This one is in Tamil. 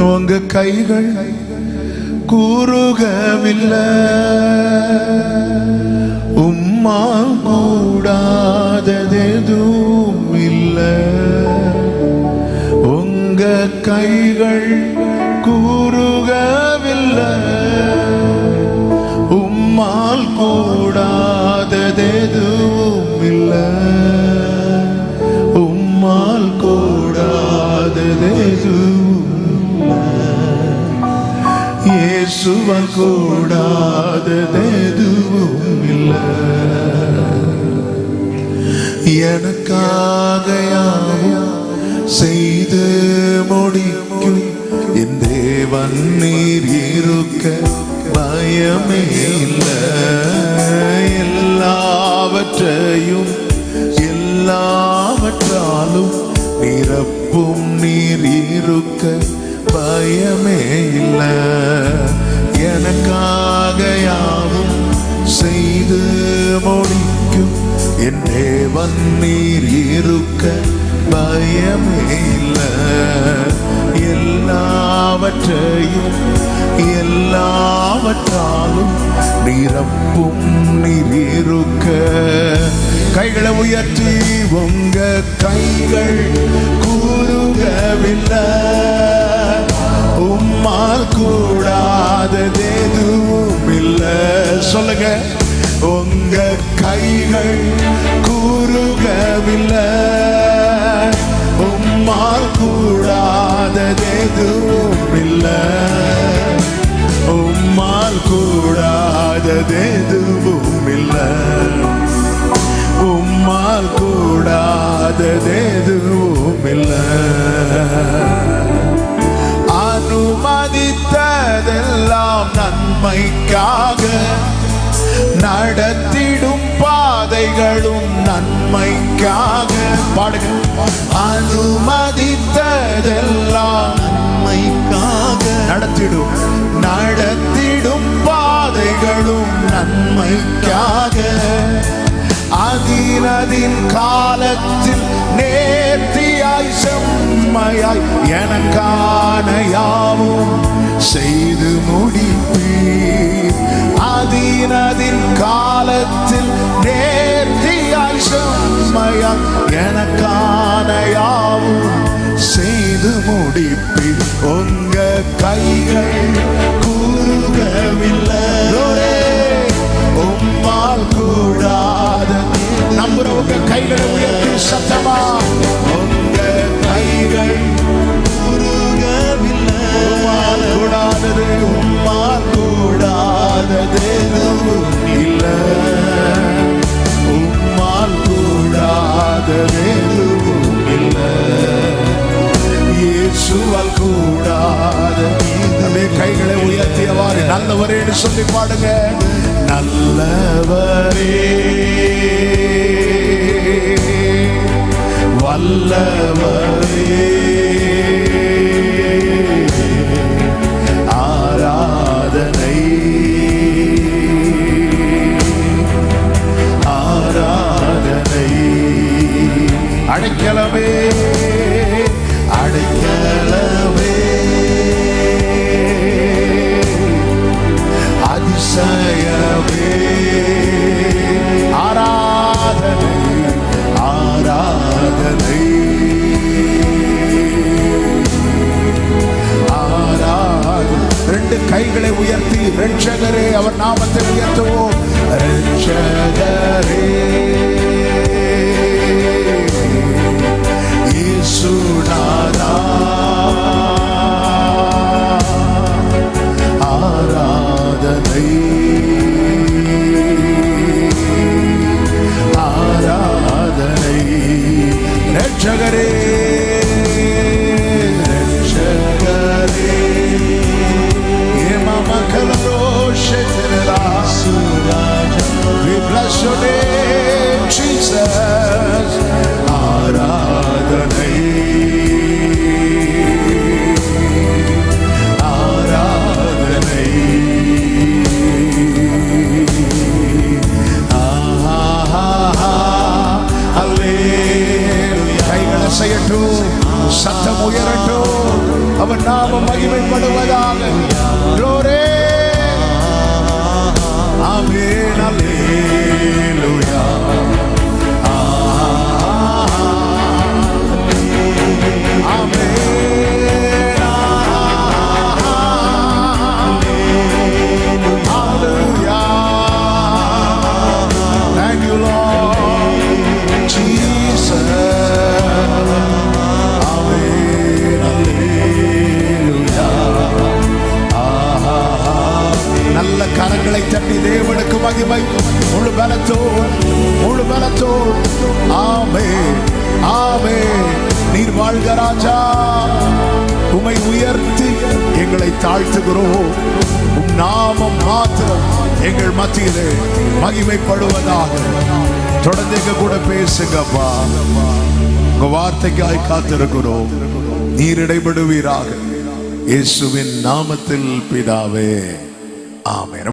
உங்க கைகள் கூறுகவில்லை. உம்மா கூடாததெதுவும் இல்லை. உங்க கைகள் கூறுகவில்லை. உம்மால் கூடாததெதுவும் இல்லை. இயேசுவ கூடாததெதுவும் இல்லை. எனக்காக யாவும் செய்து முடிக்கும் என் தேவன் நீர் இருக்க பயமே இல்லை. எல்லாவற்றையும் எல்லாவற்றாலும் நிரப்பும் நீர் இருக்க பயமே இல்லை. எனக்காக யாவும் செய்து முடிக்கும். என் தேவன் இருக்க பயமே இல்லை. எல்லாவற்றையும் எல்லாவற்றாலும் நிரப்பும் நீர் கைகளை உயர்த்தி உங்க கைகள் கூறுகவில்லை. உம்மால் கூடாதது இல்லை. சொல்லுங்க. உங்க கைகள் கூறுகவில்லை. உம்மால் கூடாதது இல்லை. உம்மால் கூடாதது இல்லை. பாதைகளும் நன்மைக்காக பாடுங்க. அனுமதித்ததெல்லாம் நன்மைக்காக. நடத்திடும் நடத்திடும் பாதைகளும் நன்மைக்காக. அதினதின் காலத்தில் நேர்த்தியாய் செம்மையாய் எனக்கான யாவும் செய்து முடி அதினதின் காலத்தில் நேர்த்தியாய் செம்மையாய் எனக்கான யாவும் செய்து முடிப்பீர் உங்க கைகள் கூறுகவில்லை. இயேசுவால் கூடாது. அப்படியே கைகளை உயர்த்தியவாறு நல்லவரேன்னு சொல்லி பாடுங்க. நல்லவரே. வல்லவர். செய்யட்டும். சத்தம் உயரட்டும். அவன் நாம மகிமைப்படுவதாக. ஆமே நமே தேவனுக்கு மகிமை முழு பலத்தோடு முழு பலத்தோடு. ஆமே ஆமே நீர் வாழ்க ராஜா. உமை உயர்த்தி எங்களை தாழ்த்துகிறோம். உம் நாமம் மாத்திரம் எங்கள் மத்தியிலே மகிமைப்படுவதாக. தொடர்ந்து எங்க கூட பேசுங்கப்பா. உங்க வார்த்தைக்காய் காத்திருக்கிறோம். நீர் இடைபடுவீராக. இயேசுவின் நாமத்தில் பிதாவே. ஆமே